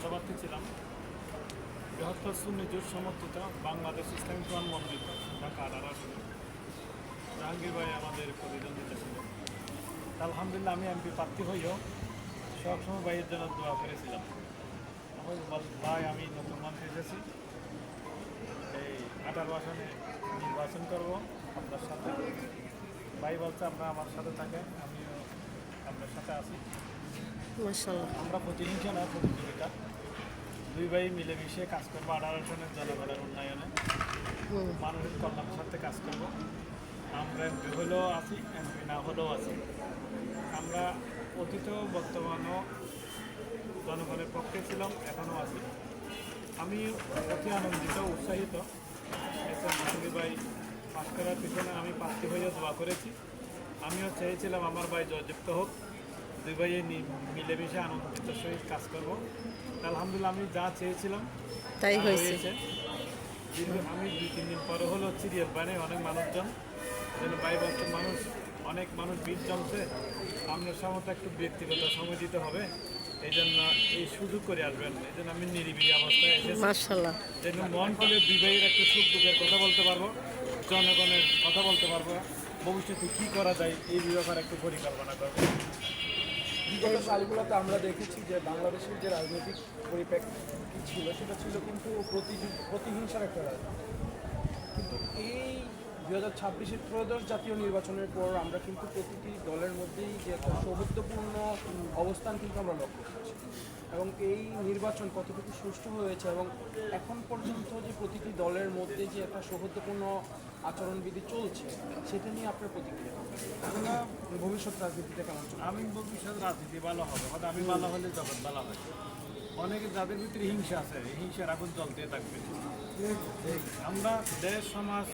পদপ্রার্থী ছিলাম। বৃহত্তর সুন্নি জোট সমর্থিত বাংলাদেশ ইসলামী কোরআন মন্দির ঢাকা আঠারো আসনে জাহাঙ্গীর ভাই আমাদের প্রতিদ্বন্দ্বিতা ছিল আলহামদুলিল্লাহ আমি এমপি প্রার্থী হইও সবসময় ভাইয়ের জন্য দোয়া করেছিলাম। ভাই, আমি নতুন মন্ত্রী এসেছি এই আঠারো আসনে নির্বাচন করব আপনার সাথে। ভাই বলছে আপনারা আমার সাথে থাকেন, আমিও আপনার সাথে আছি। মাসাল্লাহ আমরা প্রতিহিংসা না প্রতিযোগিতা। দুই ভাই মিলেমিশে কাজ করব আঠারো আসনের জনগণের উন্নয়নে। মানুষের কল্যাণের সাথে কাজ করব। আমরা এমপি হলেও আছি এমপি না হলেও আছি। আমরা অতীতেও বর্তমানও জনগণের পক্ষে ছিলাম এখনও আছি। আমি অতি আনন্দিত উৎসাহিত। এস এম মাসুদি ভাই পাশ করার পিছনে আমি প্রার্থী হয়ে দোয়া করেছি। আমিও চেয়েছিলাম আমার ভাই জয়যুক্ত হোক। দুই ভাইয়ে মিলেমিশে আনন্দিত সহিত কাজ করব। আলহামদুলিল্লাহ আমি যা চেয়েছিলাম তাই হয়েছে। আমি দুই তিন দিন পরে হলো সিরিয়াল বাইরে অনেক মানুষজন বাই বছর মানুষ অনেক মানুষ বীজ জমছে। আপনার সময় একটু ব্যক্তিগত সময় দিতে হবে। এই জন্য এই সুযোগ করে আসবেন। এই জন্য আমি নিরিবিলি অবস্থায় এসেছি। যেন মন করে বিবাহের একটা সুখ দুঃখের কথা বলতে পারব জনগণের কথা বলতে পারব। ভবিষ্যতে কী করা যায় এই ব্যাপারে একটু পরিকল্পনা করব। বিগত সালগুলোতে আমরা দেখেছি যে বাংলাদেশের যে রাজনৈতিক পরিপ্রেক্ষিত ছিল, সেটা ছিল কিন্তু প্রতিহিংসার একটা রাজনীতি। কিন্তু এই দু হাজার ছাব্বিশের ত্রয়োদশ জাতীয় নির্বাচনের পর আমরা কিন্তু প্রতিটি দলের মধ্যেই যে একটা সৌহার্দ্যপূর্ণ অবস্থান কিন্তু আমরা লক্ষ্য করছি। এবং এই নির্বাচন কতটুকু সুষ্ঠু হয়েছে এবং এখন পর্যন্ত যে প্রতিটি দলের মধ্যে যে একটা সৌহার্দ্যপূর্ণ আচরণবিধি চলছে, সেটা নিয়ে আপনার প্রতিক্রিয়া ভবিষ্যৎ রাজনীতিতে কেমন আমি ভবিষ্যৎ রাজনীতি ভালো হবে হয়তো আমি ভালো হলে জগৎ ভালো হয় অনেকে যাদের ভিতরে হিংসা আছে হিংসার আগুন জ্বলতে থাকবে। আমরা দেশ সমাজ